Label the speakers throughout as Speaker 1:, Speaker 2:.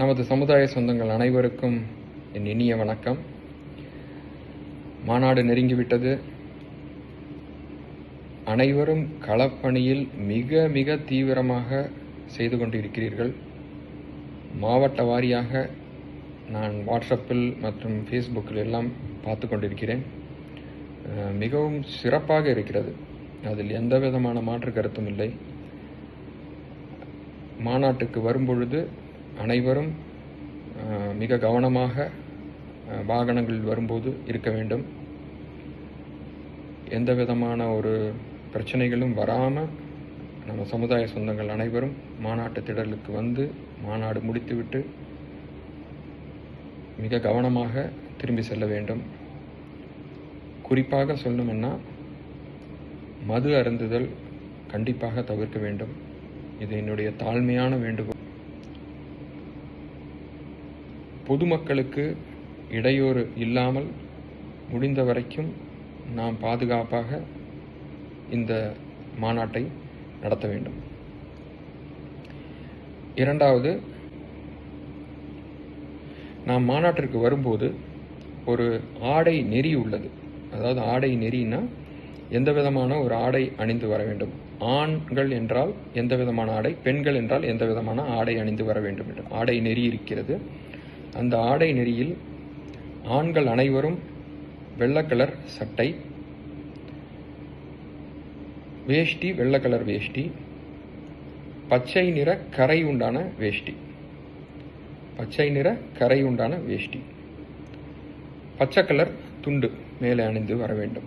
Speaker 1: நமது சமுதாய சொந்தங்கள் அனைவருக்கும் என் இனிய வணக்கம். மாநாடு நெருங்கிவிட்டது. அனைவரும் களப்பணியில் மிக மிக தீவிரமாக செய்து கொண்டிருக்கிறீர்கள். மாவட்ட வாரியாக நான் வாட்ஸ்அப்பில் மற்றும் ஃபேஸ்புக்கில் எல்லாம் பார்த்து கொண்டிருக்கிறேன். மிகவும் சிறப்பாக இருக்கிறது. அதில் எந்த விதமான மாற்று கருத்தும் இல்லை. மாநாட்டுக்கு வரும்பொழுது அனைவரும் மிக கவனமாக வாகனங்கள் வாகனங்களில் வரும்போது இருக்க வேண்டும். எந்த விதமான ஒரு பிரச்சனைகளும் வராமல் நம்ம சமுதாய சொந்தங்கள் அனைவரும் மாநாட்டு திடலுக்கு வந்து மாநாடு முடித்துவிட்டு மிக கவனமாக திரும்பி செல்ல வேண்டும். குறிப்பாக சொல்லணும்னா மது அருந்துதல் கண்டிப்பாக தவிர்க்க வேண்டும். இது என்னுடைய தாழ்மையான வேண்டுகோள். பொதுமக்களுக்கு இடையூறு இல்லாமல் முடிந்த வரைக்கும் நாம் பாதுகாப்பாக இந்த மாநாட்டை நடத்த வேண்டும். இரண்டாவது நாம் மாநாட்டிற்கு வரும்போது ஒரு ஆடை நெறி உள்ளது. அதாவது ஆடை நெறினா எந்த விதமான ஒரு ஆடை அணிந்து வர வேண்டும்? ஆண்கள் என்றால் எந்த விதமான ஆடை பெண்கள் என்றால் எந்த விதமான ஆடை அணிந்து வர வேண்டும்? என்று ஆடை நெறி இருக்கிறது. அந்த ஆடை நெறியில் ஆண்கள் அனைவரும் வெள்ளை கலர் சட்டை வேஷ்டி வெள்ளை கலர் வேஷ்டி பச்சை நிற கரை உண்டான வேஷ்டி. பச்சை நிற கரை உண்டான வேஷ்டி. பச்சை கலர் துண்டு மேலே அணிந்து வர வேண்டும்.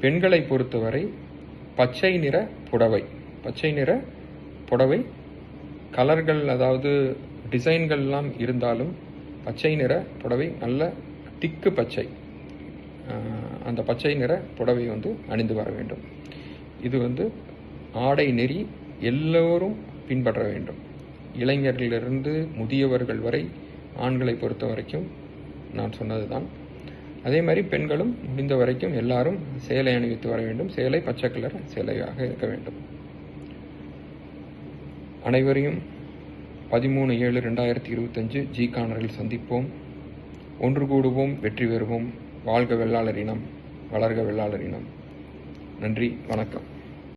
Speaker 1: பெண்களை பொறுத்தவரை பச்சை நிற புடவை. பச்சை நிற புடவை கலர்கள் அதாவது டிசைன்கள்லாம் இருந்தாலும் பச்சை நிற புடவை நல்ல திக்கு பச்சை. அந்த பச்சை நிற புடவை வந்து அணிந்து வர வேண்டும். இது வந்து ஆடை நெறி எல்லோரும் பின்பற்ற வேண்டும். இளைஞர்களிலிருந்து முதியவர்கள் வரை ஆண்களை பொறுத்த வரைக்கும் நான் சொன்னது தான் அதே மாதிரி பெண்களும் முடிந்த வரைக்கும் எல்லாரும் சேலை அணிவித்து வர வேண்டும். சேலை பச்சை கலர் சேலையாக இருக்க வேண்டும். அனைவரையும் பதிமூணு ஏழு ரெண்டாயிரத்தி இருபத்தஞ்சு ஜி கானரில் சந்திப்போம். ஒன்று கூடுவோம் வெற்றி பெறுவோம். வாழ்க வெள்ளாளர் இனம் வளர்க வெள்ளாளர் இனம். நன்றி வணக்கம்.